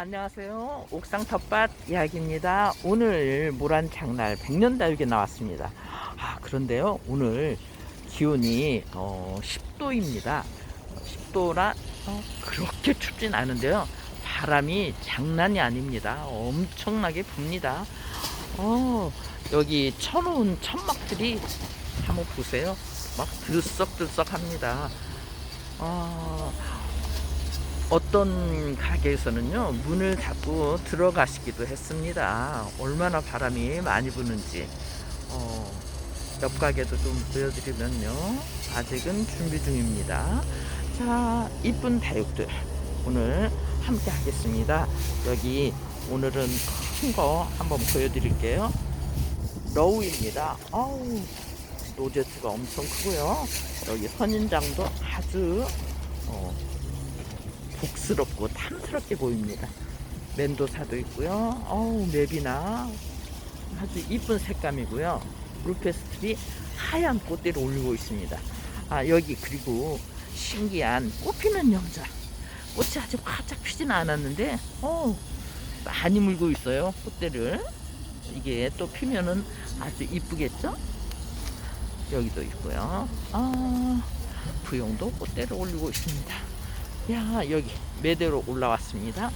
안녕하세요. 옥상 텃밭 이야기입니다. 오늘 모란 장날 백년 다육에 나왔습니다. 아, 그런데요. 오늘 기온이 어, 10도입니다. 10도라 어, 그렇게 춥진 않은데요. 바람이 장난이 아닙니다. 엄청나게 붑니다. 어, 여기 쳐놓은 천막들이 한번 보세요. 막 들썩들썩 합니다. 어, 어떤 가게에서는요 문을 닫고 들어가시기도 했습니다. 얼마나 바람이 많이 부는지 어, 옆 가게도 좀 보여드리면요 아직은 준비 중입니다. 자 이쁜 다육들 오늘 함께 하겠습니다. 여기 오늘은 큰 거 한번 보여드릴게요. 러우입니다. 아우 노제수가 엄청 크고요. 여기 선인장도 아주 어, 복스럽고 탐스럽게 보입니다. 멘도사도 있고요. 어우, 맵이나 아주 이쁜 색감이고요. 루페스트리 하얀 꽃대를 올리고 있습니다. 아, 여기 그리고 신기한 꽃피는 영자. 꽃이 아직 활짝 피지는 않았는데, 어 많이 물고 있어요. 꽃대를. 이게 또 피면은 아주 이쁘겠죠? 여기도 있고요. 아, 부용도 꽃대를 올리고 있습니다. 야 여기 매대로 올라왔습니다.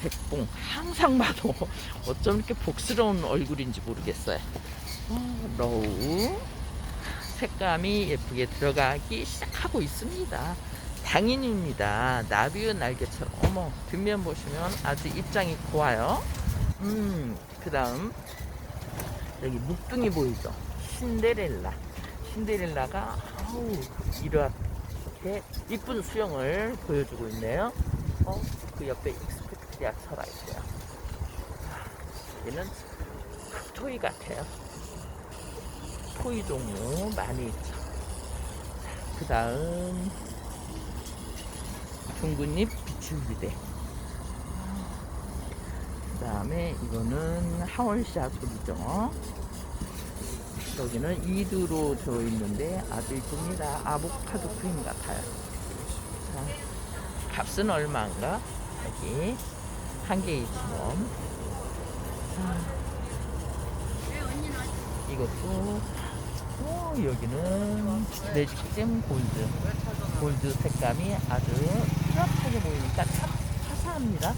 백봉 항상 봐도 어쩜 이렇게 복스러운 얼굴인지 모르겠어요. 어, 러우 색감이 예쁘게 들어가기 시작하고 있습니다. 당인입니다. 나비의 날개처럼 어머 뒷면 보시면 아주 입장이 고와요. 음 그다음 여기 묵둥이 보이죠? 신데렐라 신데렐라가 아우 이렇 게 이쁜 수영을 보여주고 있네요. 어, 그 옆에 익스펙트리아 철화 있고요. 아, 얘는 토이 같아요. 토이 종류 많이 있죠. 그 다음 둥근잎 비출비대. 그 다음에 이거는 하월샤솔이죠. 여기는 이두로 들어있는데 아주 이쁩니다. 아보카도 크림 같아요. 자, 값은 얼마인가? 여기 한 개에 2,000원. 이것도 어, 여기는 매직잼 골드. 골드 색감이 아주 뚜렷하게 보이니까 참 화사합니다.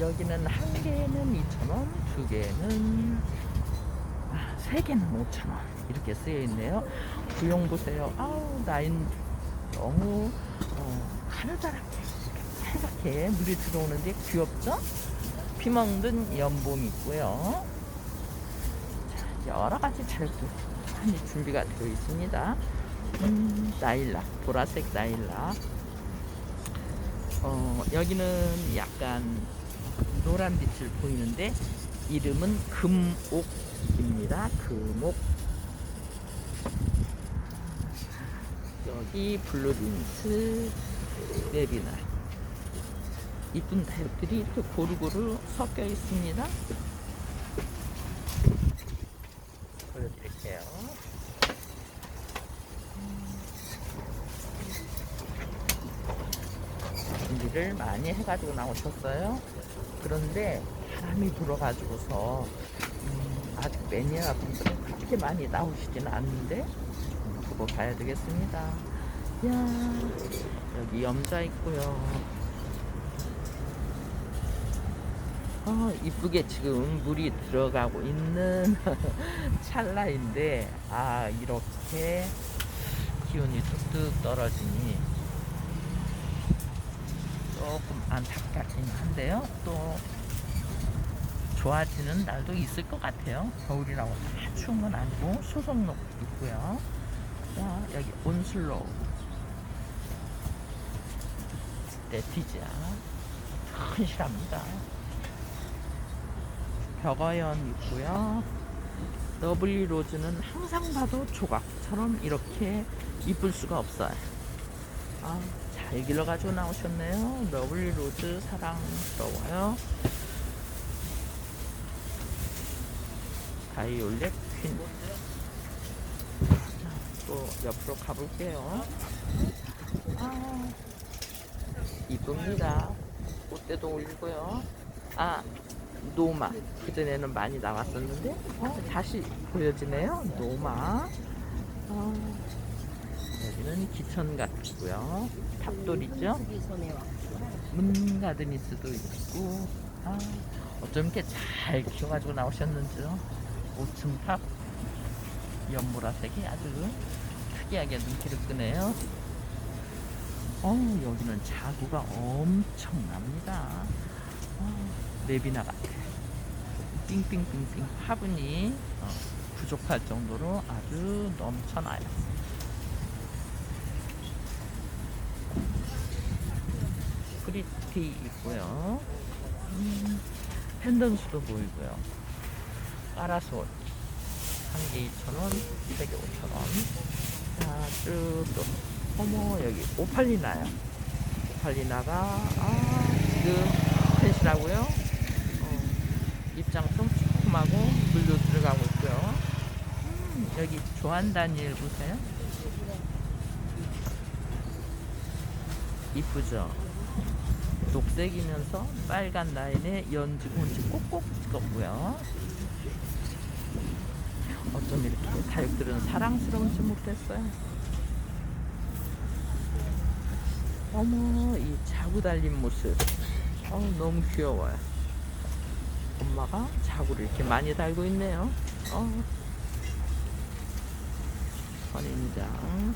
여기는 한 개는 2,000원, 두 개는 아, 세 개는 5,000원 이렇게 쓰여 있네요. 구용 보세요. 아우 라인 너무 어, 가느다랗게 빨갛게 물이 들어오는데 귀엽죠? 피 먹는 연봄 있고요. 자, 여러 가지 자료도 많이 준비가 되어 있습니다. 음, 나일락, 보라색 나일락. 어, 여기는 약간 노란 빛을 보이는데 이름은 금옥입니다. 금옥. 여기 블루린스 레비나. 이쁜 다육들이 또 고루고루 섞여 있습니다. 보여드릴게요. 준비를 많이 해가지고 나오셨어요. 그런데 바람이 불어가지고서 음, 아직 매니아 분들은 그렇게 많이 나오시지는 않는데 음, 두고 봐야 되겠습니다. 야 여기 염자 있고요. 아 이쁘게 지금 물이 들어가고 있는 찰나인데 아 이렇게 기온이 뚝뚝 떨어지니 조금 안타깝긴 한데요. 또 좋아지는 날도 있을 것 같아요. 겨울이라고 다 추운 건 아니고 소속록 있고요. 자, 여기 온슬로우 레티지아 큰실합니다. 벽어연 있고요. 더블리 로즈는 항상 봐도 조각처럼 이렇게 이쁠 수가 없어요. 아, 잘 길러 가지고 나오셨네요. 러블리 로즈 사랑스러워요. 바이올렛 퀸. 자, 또 옆으로 가볼게요. 아, 이쁩니다. 꽃 낚싯대도 올리고요. 아, 노마. 그전에는 많이 나왔었는데, 어, 다시 보여지네요. 노마. 어, 여기는 기천 같고요. 탑돌이죠. 문가드니스도 있고, 아, 어쩜 이렇게 잘 키워가지고 나오셨는지요. 5층 탑 연보라색이 아주 특이하게 눈길을 끄네요. 어, 여기는 자구가 엄청납니다. 어, 레비나 같아. 삥삥삥삥 화분이 어, 부족할 정도로 아주 넘쳐나요. 프리티 있고요. 음, 펜던스도 보이고요. 파라솔 한개 2,000원, 세개 5,000원. 자, 쭉 또. 어머, 여기 오팔리나요. 오팔리나가, 아, 지금 펜시라고요. 어, 입장 좀 조그마고 물도 들어가고 있고요. 음, 여기 조한 다니엘 보세요. 이쁘죠? 녹색이면서 빨간 라인에 연지, 온지 꼭꼭 찍었고요. 어쩜 이렇게 다육들은 사랑스러운지 모르겠어요. 어머, 이 자구 달린 모습. 어우, 너무 귀여워요. 엄마가 자구를 이렇게 많이 달고 있네요. 어. 선인장.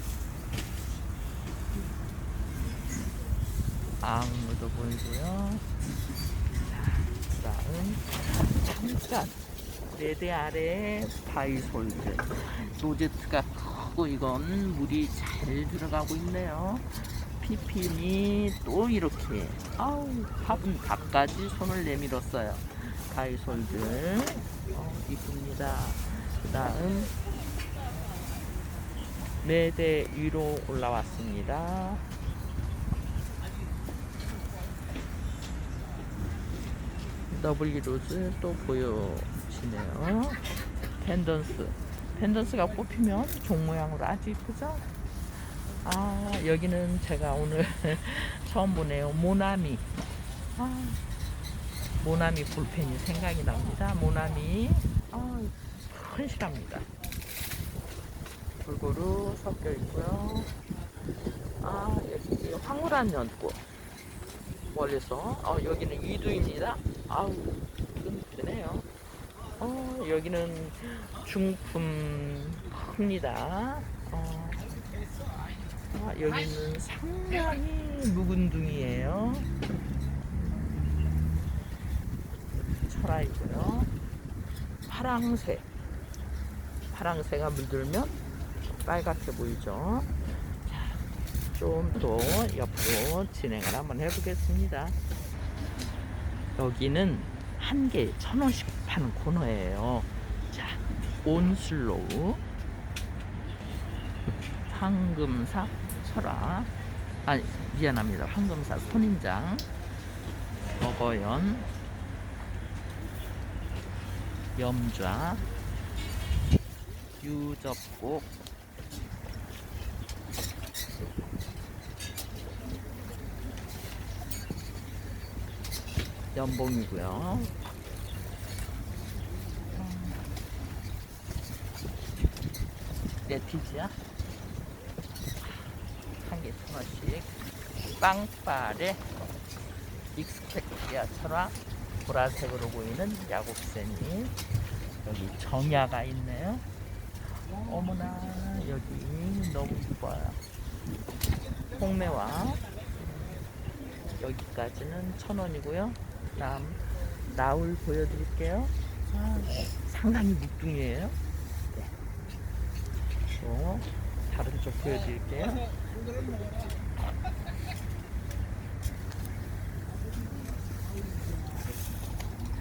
앙무도 보이고요. 자, 그 다음, 잠깐. 레드 아래 바이솔드. 로제트가 크고 이건 물이 잘 들어가고 있네요. 피핀이 또 이렇게, 아우, 화분 밥까지 손을 내밀었어요. 바이솔드. 어, 이쁩니다. 그 다음, 매대 위로 올라왔습니다. 더블리 로즈 또 보여 지네요. 펜던스. 펜던스가 뽑히면 종 모양으로 아주 이쁘죠? 아, 여기는 제가 오늘 처음 보네요. 모나미. 아, 모나미 볼펜이 생각이 납니다. 모나미. 아, 흔실합니다. 골고루 섞여 있고요. 아, 여기 황홀한 연꽃. 멀리서. 어, 여기는 이두입니다. 아우, 든든해요. 어, 여기는 중품입니다. 어, 아, 여기는 상당히 묵은 둥이에요. 철아이고요. 파랑새. 파랑새가 물들면 빨갛게 보이죠. 좀더 옆으로 진행을 한번 해보겠습니다. 여기는 한 개에 천 원씩 파는 코너예요. 자, 온슬로우, 황금사 철화, 아니 미안합니다. 황금사 손인장, 먹어연, 염좌, 유접곡, 연봉이고요. 네티지야 한 개 천 원씩 빵빠레 익스펙티아 철화 보라색으로 보이는 야곱새니 여기 정야가 있네요. 어머나 여기 너무 이뻐요. 홍매와 여기까지는 천 원이고요. 다음 나울 보여드릴게요. 아, 상당히 묵둥이에요. 네. 또 다른 쪽 보여드릴게요.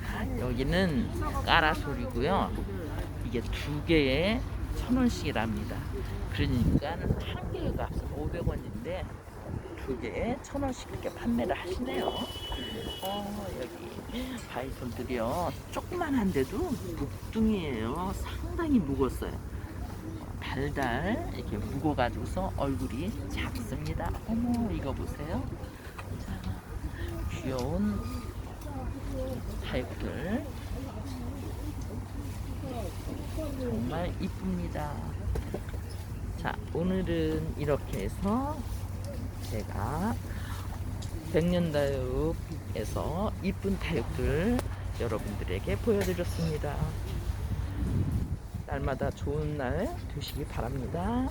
아, 여기는 까라솔이고요. 이게 두 개에 천 원씩이랍니다. 그러니까 한 값은 500원인데 두 개에 천 원씩 이렇게 판매를 하시네요. 어, 여기 바이솔들이요. 조그만한데도 묵둥이에요. 상당히 무거웠어요. 달달 이렇게 무거워가지고서 얼굴이 작습니다. 어머, 이거 보세요. 자, 귀여운 타입들 정말 이쁩니다. 자, 오늘은 이렇게 해서 제가 백년다육에서 이쁜 다육들 여러분들에게 보여드렸습니다. 날마다 좋은 날 되시기 바랍니다.